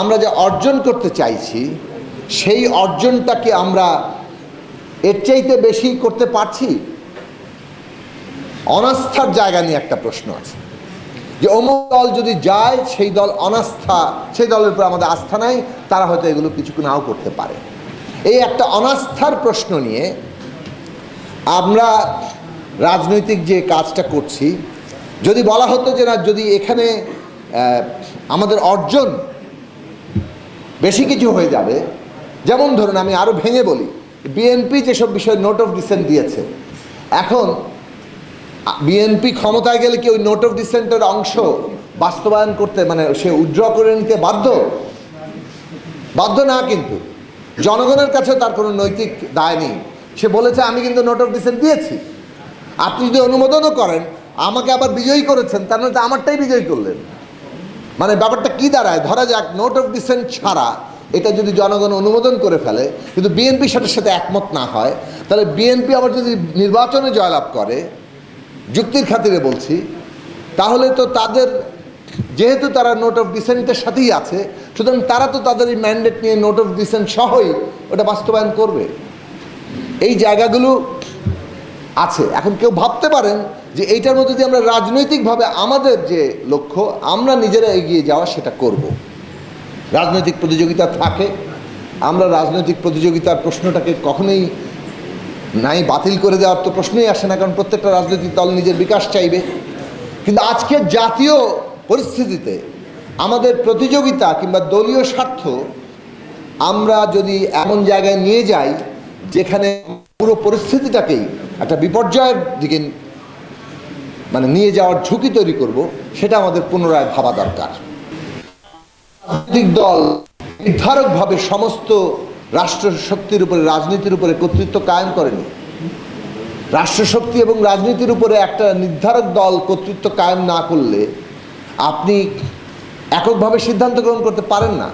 আমরা যা অর্জন করতে চাইছি, সেই অর্জনটাকে আমরা এর চাইতে বেশি করতে পারছি? অনাস্থার জায়গা নিয়ে একটা প্রশ্ন আছে। যে অমুক দল যদি যায়, সেই দল অনাস্থা, সেই দলের উপর আমাদের আস্থা নাই, তারা হয়তো এগুলো কিছু নাও করতে পারে। এই একটা অনাস্থার প্রশ্ন নিয়ে আমরা রাজনৈতিক যে কাজটা করছি, যদি বলা হতো যে না, যদি এখানে আমাদের অর্জন বেশি কিছু হয়ে যাবে। যেমন ধরুন আমি আরও ভেঙে বলি বিএনপি যেসব বিষয়ে নোট অফ ডিসেন্ট দিয়েছে, এখন বিএনপি ক্ষমতায় গেলে কি ওই নোট অফ ডিসেন্টের অংশ বাস্তবায়ন করতে মানে সে উইথড্র করে নিতে বাধ্য? বাধ্য না কিন্তু। জনগণের কাছে তার কোনো নৈতিক দায় নেই। সে বলেছে, আমি কিন্তু নোট অফ ডিসেন্ট দিয়েছি। আপনি যদি অনুমোদনও করেন, আমাকে আবার বিজয়ী করেছেন মানে তো আমারটাই বিজয়ী করলেন। মানে ব্যাপারটা কি দাঁড়ায়? ধরা যাক নোট অফ ডিসেন্ট ছাড়া এটা যদি জনগণ অনুমোদন করে ফেলে, কিন্তু বিএনপি সেটার সাথে একমত না হয়, তাহলে বিএনপি আবার যদি নির্বাচনে জয়লাভ করে, যুক্তির খাতিরে বলছি, তাহলে তো তাদের, যেহেতু তারা নোট অফ ডিসেন্টের সাথেই আছে, সুতরাং তারা তো তাদের এই ম্যান্ডেট নিয়ে নোট অফ ডিসেন্ট সহই ওটা বাস্তবায়ন করবে। এই জায়গাগুলো আছে। এখন কেউ ভাবতে পারেন যে এইটার মধ্যে দিয়ে আমরা রাজনৈতিকভাবে আমাদের যে লক্ষ্য, আমরা নিজেরা এগিয়ে যাওয়া সেটা করব। রাজনৈতিক প্রতিযোগিতা থাকে, আমরা রাজনৈতিক প্রতিযোগিতার প্রশ্নটাকে কখনোই নাই বাতিল করে দেওয়ার তো প্রশ্নই আসে না, কারণ প্রত্যেকটা রাজনৈতিক দল নিজের বিকাশ চাইবে। কিন্তু আজকের জাতীয় পরিস্থিতিতে আমাদের প্রতিযোগিতা কিংবা দলীয় স্বার্থ আমরা যদি এমন জায়গায় নিয়ে যাই যেখানে পুরো পরিস্থিতিটাকেই একটা বিপর্যয়ের দিকে মানে নিয়ে যাওয়ার ঝুঁকি তৈরি করব, সেটা আমাদের পুনরায় ভাবা দরকার। রাজনৈতিক দল নির্ধারকভাবে সমস্ত রাষ্ট্র শক্তির উপরে, রাজনীতির উপরে কর্তৃত্ব কায়েম করেনি। রাষ্ট্রশক্তি এবং রাজনীতির উপরে একটা নির্ধারক দল কর্তৃত্ব কায়েম না করলে আপনি এককভাবে সিদ্ধান্ত গ্রহণ করতে পারেন না,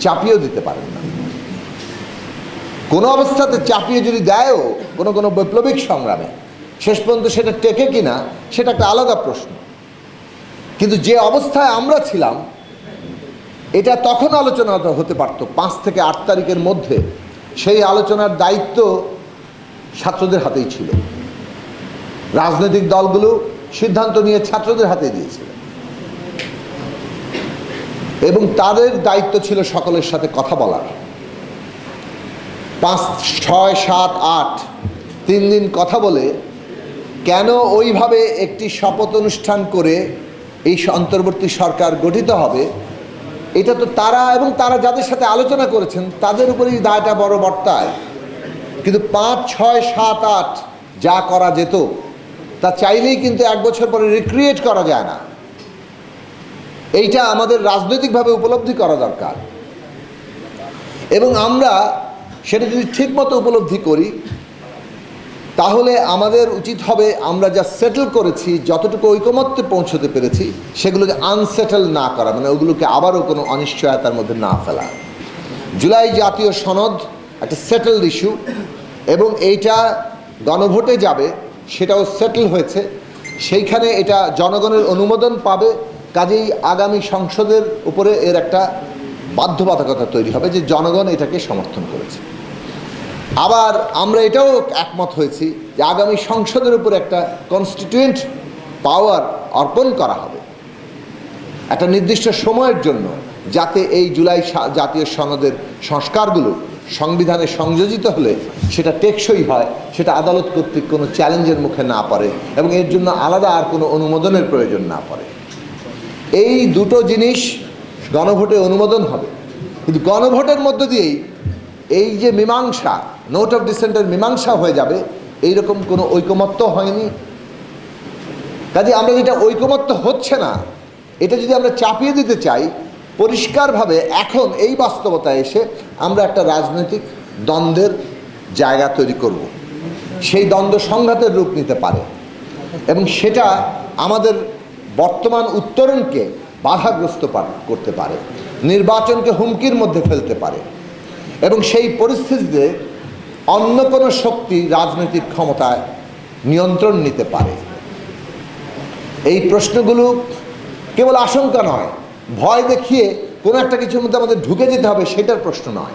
চাপিয়েও দিতে পারেন না। কোনো অবস্থাতে চাপিয়ে যদি দেয়ও কোনো কোনো বৈপ্লবিক সংগ্রামে শেষ পর্যন্ত সেটা টেকে কিনা, সেটা একটা আলাদা প্রশ্ন। কিন্তু যে অবস্থায় আমরা ছিলাম, এটা তখন আলোচনা হতে পারতো পাঁচ থেকে আট তারিখের মধ্যে। সেই আলোচনার দায়িত্ব ছাত্রদের হাতেই ছিল। রাজনৈতিক দলগুলো সিদ্ধান্ত নিয়ে ছাত্রদের হাতে দিয়েছিল। এবং তাদের দায়িত্ব ছিল সকলের সাথে কথা বলার। পাঁচ, ছয়, সাত, আট, তিন দিন কথা বলে কেন ওইভাবে একটি শপথ অনুষ্ঠান করে এই অন্তর্বর্তী সরকার গঠিত হবে? এটা তো তারা এবং তারা যাদের সাথে আলোচনা করেছেন, তাদের উপরেই দায়টা বড় বর্তায়। কিন্তু পাঁচ, ছয়, সাত, আট যা করা যেত, তা চাইলেই কিন্তু এক বছর পরে রিক্রিয়েট করা যায় না। এইটা আমাদের রাজনৈতিকভাবে উপলব্ধি করা দরকার। এবং আমরা সেটা যদি ঠিকমতো উপলব্ধি করি তাহলে আমাদের উচিত হবে আমরা যা সেটেল করেছি, যতটুকু ঐকমত্যে পৌঁছতে পেরেছি, সেগুলোকে আনসেটেল না করা মানে ওগুলোকে আবারও কোনো অনিশ্চয়তার মধ্যে না ফেলা। জুলাই জাতীয় সনদ একটা সেটেলড ইস্যু এবং এইটা গণভোটে যাবে, সেটাও সেটেল হয়েছে। সেইখানে এটা জনগণের অনুমোদন পাবে, কাজেই আগামী সংসদের উপরে এর একটা বাধ্যবাধকতা তৈরি হবে যে জনগণ এটাকে সমর্থন করেছে। আবার আমরা এটাও একমত হয়েছি যে আগামী সংসদের উপর একটা কনস্টিটিউয়েন্ট পাওয়ার অর্পণ করা হবে। একটা নির্দিষ্ট সময়ের জন্য যাতে এই জুলাই জাতীয় সনদের সংস্কারগুলো সংবিধানে সংযোজিত হলে সেটা টেকসই হয়, সেটা আদালত কর্তৃক কোনো চ্যালেঞ্জের মুখে না পড়ে এবং এর জন্য আলাদা আর কোনো অনুমোদনের প্রয়োজন না পড়ে। এই দুটো জিনিস গণভোটে অনুমোদন হবে। কিন্তু গণভোটের মধ্য দিয়েই এই যে মীমাংসা নোট অফ ডিসেন্টের মীমাংসা হয়ে যাবে, এইরকম কোনো ঐকমত্য হয়নি? কাজে আমরা যেটা ঐকমত্য হচ্ছে না, এটা যদি আমরা চাপিয়ে দিতে চাই, পরিষ্কারভাবে এখন এই বাস্তবতায় এসে আমরা একটা রাজনৈতিক দ্বন্দ্বের জায়গা তৈরি করব। সেই দ্বন্দ্ব সংঘাতের রূপ নিতে পারে এবং সেটা আমাদের বর্তমান উত্তরণকে বাধাগ্রস্ত করতে পারে, নির্বাচনকে হুমকির মধ্যে ফেলতে পারে। এবং সেই পরিস্থিতিতে অন্য কোনো শক্তি রাজনৈতিক ক্ষমতায় নিয়ন্ত্রণ নিতে পারে। এই প্রশ্নগুলো কেবল আশঙ্কা নয়, ভয় দেখিয়ে কোনো একটা কিছুর মধ্যে আমাদের ঢুকে যেতে হবে, সেটার প্রশ্ন নয়।